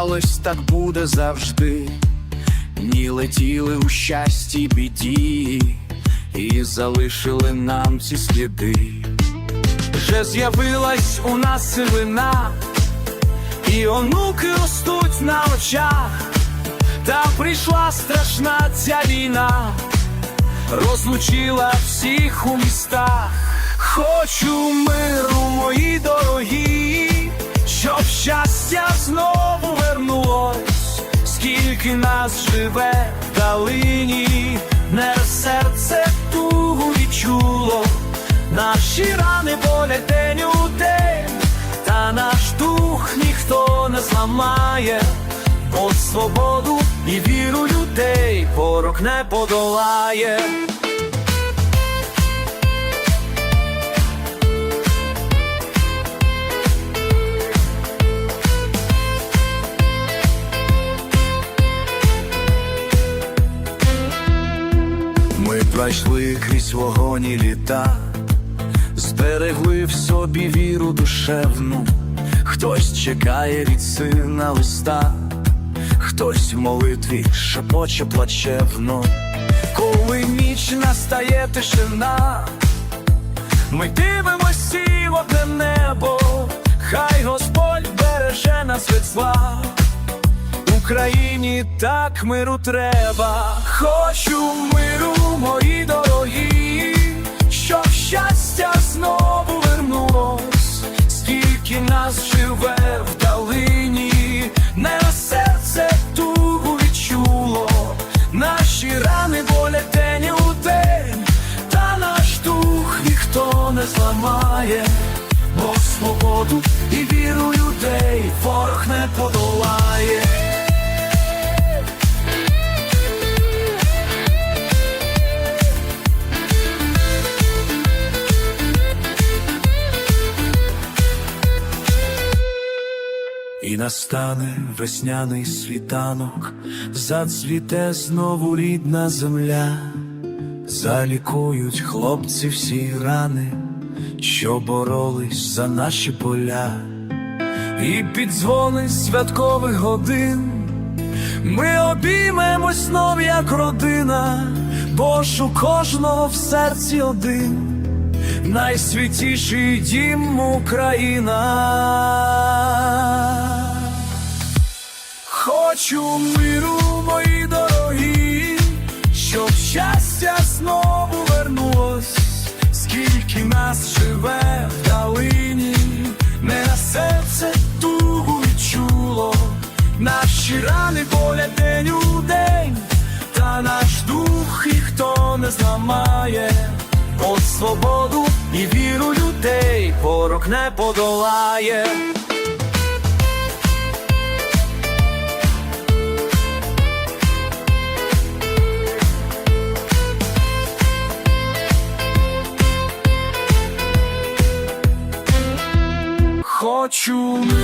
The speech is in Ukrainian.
здавалось, так буде завжди. Ні летіли у щасті біді, і залишили нам ці сліди. Вже з'явилась у нас сивина, і онуки ростуть на очах, та прийшла страшна ця війна, розлучила всіх у містах. Хочу миру, мої скільки нас живе в долині, не серце тугу відчуло, наші рани болять день у день, та наш дух ніхто не зламає, бо свободу і віру людей порок не подолає. Пройшли крізь вогонь і літа, зберегли в собі віру душевну, хтось чекає від сина листа, хтось в молитві шепоче плачевно, коли ніч настає тишина, ми дивимось і в одне небо, хай Господь береже нас від зла. Україні так миру треба, хочу миру, нас живе в долині, не серце тугу відчуло, наші рани болять день у день, та наш дух ніхто не зламає, бо свободу і віру І настане весняний світанок, зацвіте знову рідна земля, залікують хлопці всі рани, що боролись за наші поля, і під дзвони святкових годин ми обіймемось знов, як родина, бо у кожного в серці один. Найсвятіший дім Україна. Хочу миру, мої дорогі, щоб щастя знову вернулось, скільки нас живе в долині, не на серце тугу відчуло, наші рани болять день у день, та наш дух ніхто не зламає, бо свободу і віру людей порок не подолає. Хочу миру,